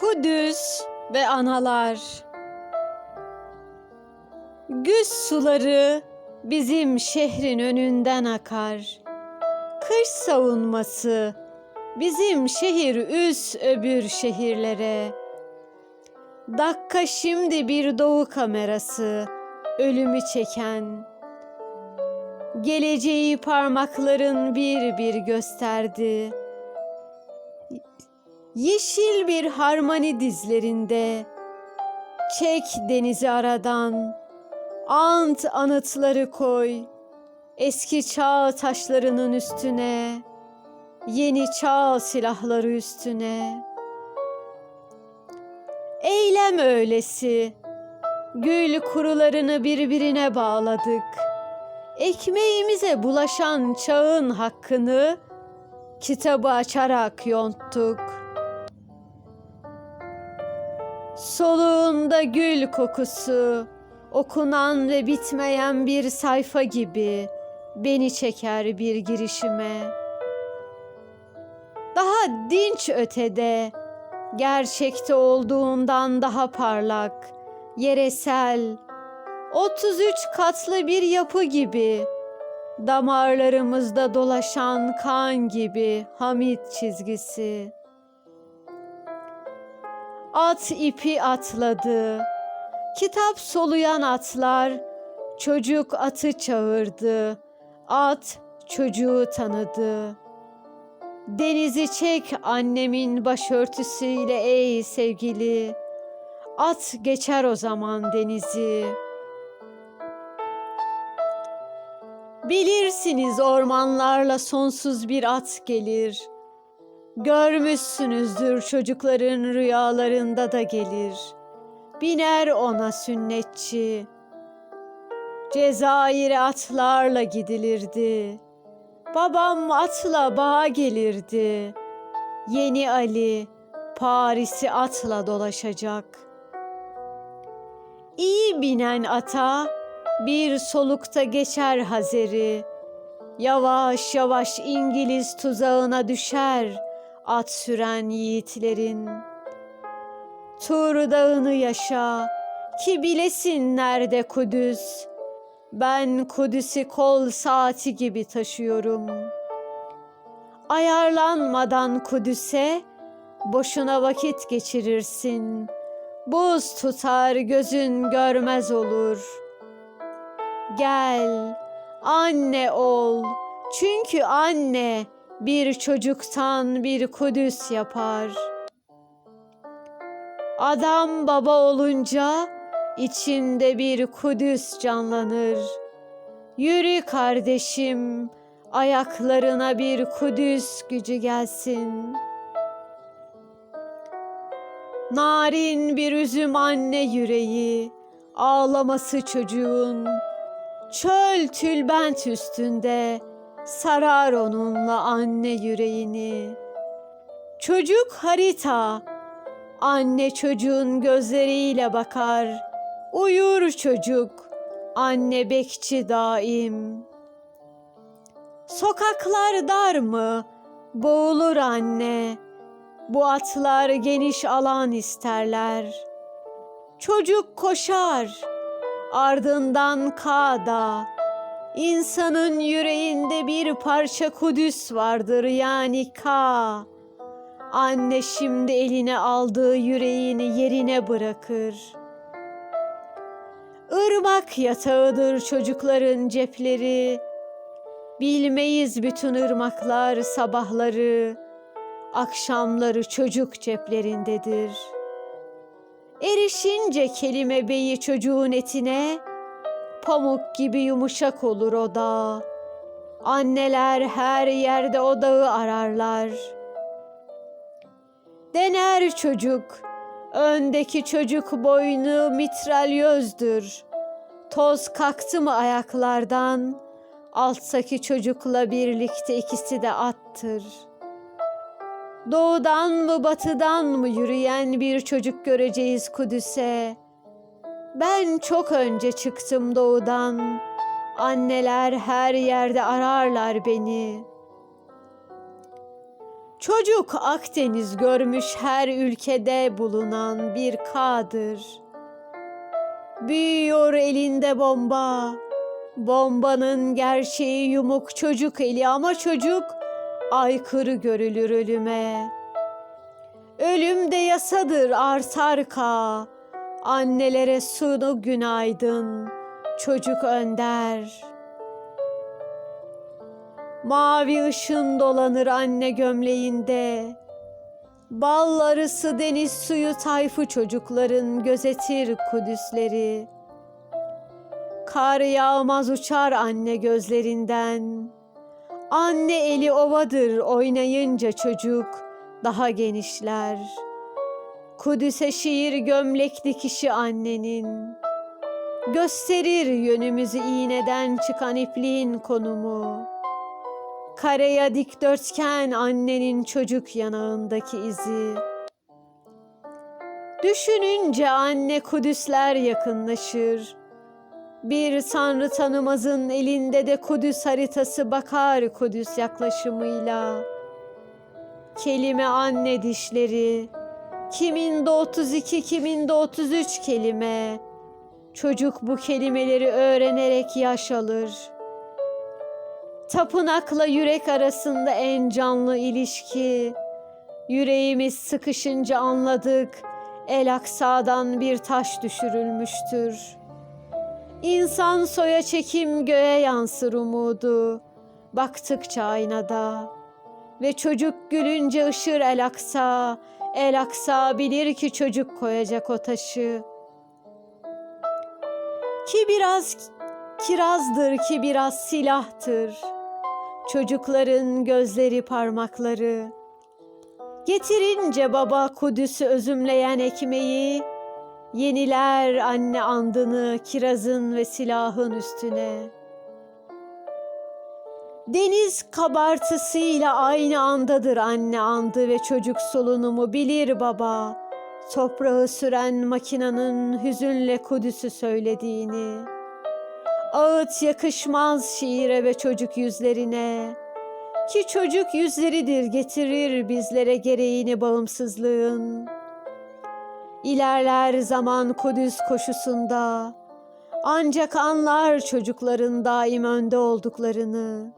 Kudüs ve analar. Güz suları bizim şehrin önünden akar. Kış savunması bizim şehir üs öbür şehirlere. Dakika şimdi bir doğu kamerası ölümü çeken. Geleceği parmakların bir bir gösterdi. Yeşil bir harmoni dizlerinde Çek denizi aradan Ant anıtları koy Eski çağ taşlarının üstüne Yeni çağ silahları üstüne Eylem öylesi Gül kurularını birbirine bağladık Ekmeğimize bulaşan çağın hakkını kitabı açarak yonttuk. Soluğunda gül kokusu, okunan ve bitmeyen bir sayfa gibi beni çeker bir girişime. Daha dinç ötede, gerçekte olduğundan daha parlak, yeresel, 33 katlı bir yapı gibi, damarlarımızda dolaşan kan gibi Hamit çizgisi. At ipi atladı. Kitap soluyan atlar çocuk atı çağırdı. At çocuğu tanıdı. Denizi çek annemin başörtüsüyle ey sevgili. At geçer o zaman denizi. Bilirsiniz ormanlarla sonsuz bir at gelir.'' Görmüşsünüzdür çocukların rüyalarında da gelir. Biner ona sünnetçi. Cezayir'e atlarla gidilirdi. Babam atla bağa gelirdi. Yeni Ali Paris'i atla dolaşacak. İyi binen ata bir solukta geçer Hazeri. Yavaş yavaş İngiliz tuzağına düşer.'' At süren yiğitlerin. Tur dağını yaşa ki bilesin nerede Kudüs. Ben Kudüs'ü kol saati gibi taşıyorum. Ayarlanmadan Kudüs'e boşuna vakit geçirirsin. Buz tutar gözün görmez olur. Gel anne ol. Çünkü anne bir çocuktan bir Kudüs yapar. Adam baba olunca içinde bir Kudüs canlanır. Yürü kardeşim, ayaklarına bir Kudüs gücü gelsin. Narin bir üzüm anne yüreği, ağlaması çocuğun, çöl tülbent üstünde, sarar onunla anne yüreğini. Çocuk harita, anne çocuğun gözleriyle bakar. Uyur çocuk, anne bekçi daim. Sokaklar dar mı? Boğulur anne. Bu atlar geniş alan isterler. Çocuk koşar, ardından kağda, İnsanın yüreğinde bir parça Kudüs vardır yani Ka. Anne şimdi eline aldığı yüreğini yerine bırakır. Irmak yatağıdır çocukların cepleri. Bilmeyiz bütün ırmaklar sabahları, akşamları çocuk ceplerindedir. Erişince kelime beyi çocuğun etine, Pamuk gibi yumuşak olur o dağ. Anneler her yerde o dağı ararlar. Dener çocuk, öndeki çocuk boynu mitralyözdür. Toz kalktı mı ayaklardan, alttaki çocukla birlikte ikisi de attır. Doğudan mı batıdan mı yürüyen bir çocuk göreceğiz Kudüs'e.'' Ben çok önce çıktım doğudan. Anneler her yerde ararlar beni. Çocuk Akdeniz görmüş her ülkede bulunan bir K'dır. Büyüyor elinde bomba. Bombanın gerçeği yumuk çocuk eli ama çocuk aykırı görülür ölüme. Ölüm de yasadır artar ka. Annelere sunu günaydın. Çocuk önder. Mavi ışın dolanır anne gömleğinde. Bal arısı deniz suyu tayfı çocukların gözetir Kudüsleri. Kar yağmaz uçar anne gözlerinden. Anne eli ovadır oynayınca çocuk daha genişler. Kudüs'e şiir gömlek dikişi annenin. Gösterir yönümüzü iğneden çıkan ipliğin konumu. Kareye dikdörtgen annenin çocuk yanağındaki izi. Düşününce anne Kudüsler yakınlaşır. Bir tanrı tanımazın elinde de Kudüs haritası bakar Kudüs yaklaşımıyla. Kelime anne dişleri, kiminde 32, kiminde 33 kelime. Çocuk bu kelimeleri öğrenerek yaş alır. Tapınakla yürek arasında en canlı ilişki. Yüreğimiz sıkışınca anladık, El Aksa'dan bir taş düşürülmüştür. İnsan soya çekim göğe yansır umudu. Baktıkça aynada. Ve çocuk gülünce ışır El Aksa. El Aksa bilir ki çocuk koyacak o taşı. Ki biraz kirazdır ki biraz silahtır. Çocukların gözleri parmakları. Getirince baba Kudüs'ü özümleyen ekmeği, Yeniler anne andını kirazın ve silahın üstüne. Deniz kabartısıyla aynı andadır anne andı ve çocuk solunumu bilir baba. Toprağı süren makinanın hüzünle Kudüs'ü söylediğini. Ağıt yakışmaz şiire ve çocuk yüzlerine. Ki çocuk yüzleridir getirir bizlere gereğini bağımsızlığın. İlerler zaman Kudüs koşusunda. Ancak anlar çocukların daim önde olduklarını.